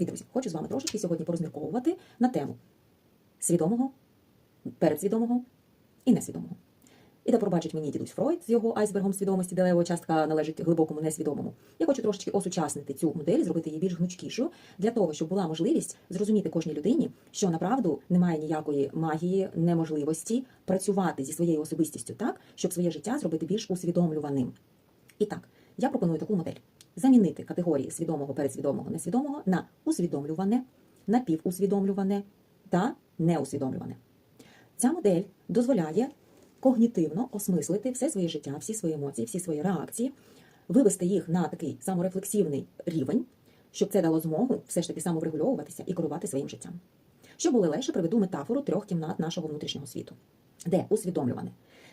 Привіт, друзі! Хочу з вами трошечки сьогодні порозмірковувати на тему свідомого, передсвідомого і несвідомого. І де пробачить мені дідусь Фройд з його айсбергом свідомості, де його частка належить глибокому несвідомому. Я хочу трошечки осучаснити цю модель, зробити її більш гнучкішою, для того, щоб була можливість зрозуміти кожній людині, що направду немає ніякої магії, неможливості працювати зі своєю особистістю так, щоб своє життя зробити більш усвідомлюваним. І так, я пропоную таку модель: замінити категорії свідомого, передсвідомого, несвідомого на усвідомлюване, напівусвідомлюване та неусвідомлюване. Ця модель дозволяє когнітивно осмислити все своє життя, всі свої емоції, всі свої реакції, вивести їх на такий саморефлексивний рівень, щоб це дало змогу все ж таки самоврегульовуватися і керувати своїм життям. Щоб було легше, приведу метафору трьох кімнат нашого внутрішнього світу, де усвідомлюване.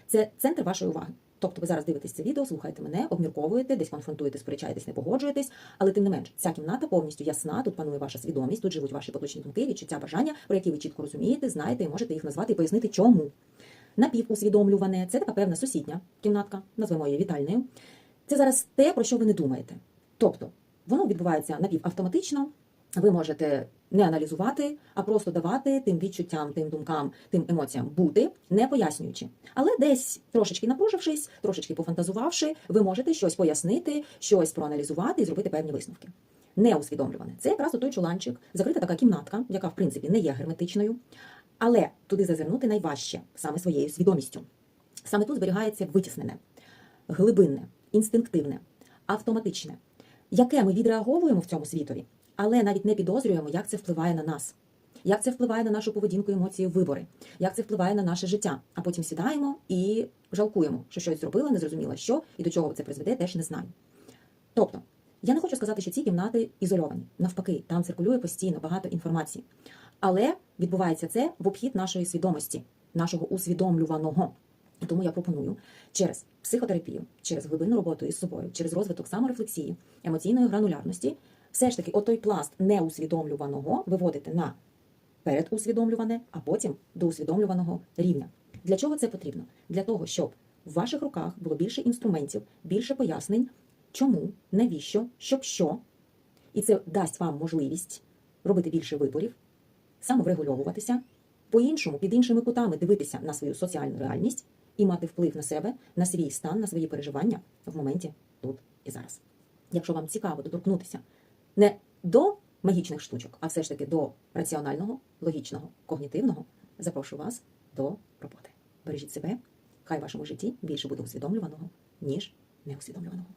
Це центр вашої уваги. Тобто ви зараз дивитесь це відео, слухаєте мене, обмірковуєте, десь конфронтуєте, сперечаєтесь, не погоджуєтесь, але тим не менш, ця кімната повністю ясна, тут панує ваша свідомість, тут живуть ваші поточні думки, відчуття, бажання, про які ви чітко розумієте, знаєте і можете їх назвати і пояснити, чому. Напівусвідомлюване це така певна сусідня кімнатка, назвемо її вітальною. Це зараз те, про що ви не думаєте. Тобто, воно відбувається напівавтоматично, ви можете не аналізувати, а просто давати тим відчуттям, тим думкам, тим емоціям бути, не пояснюючи. Але десь трошечки напружившись, трошечки пофантазувавши, ви можете щось пояснити, щось проаналізувати і зробити певні висновки. Неусвідомлюване. Це якраз той чуланчик, закрита така кімнатка, яка в принципі не є герметичною, але туди зазирнути найважче саме своєю свідомістю. Саме тут зберігається витіснене, глибинне, інстинктивне, автоматичне, яке ми відреаговуємо в цьому світові, але навіть не підозрюємо, як це впливає на нас, як це впливає на нашу поведінку, емоції, вибори, як це впливає на наше життя. А потім сідаємо і жалкуємо, що щось зробили, не зрозуміло що і до чого це призведе, теж не знаю. Тобто, я не хочу сказати, що ці кімнати ізольовані. Навпаки, там циркулює постійно багато інформації. Але відбувається це в обхід нашої свідомості, нашого усвідомлюваного. І тому я пропоную через психотерапію, через глибинну роботу із собою, через розвиток саморефлексії, емоційної гранулярності, все ж таки, отой пласт неусвідомлюваного виводити на передусвідомлюване, а потім до усвідомлюваного рівня. Для чого це потрібно? Для того, щоб в ваших руках було більше інструментів, більше пояснень, чому, навіщо, щоб що. І це дасть вам можливість робити більше виборів, самоврегульовуватися, по-іншому, під іншими кутами дивитися на свою соціальну реальність і мати вплив на себе, на свій стан, на свої переживання в моменті тут і зараз. Якщо вам цікаво доторкнутися не до магічних штучок, а все ж таки до раціонального, логічного, когнітивного, запрошую вас до роботи. Бережіть себе, хай в вашому житті більше буде усвідомлюваного, ніж неусвідомлюваного.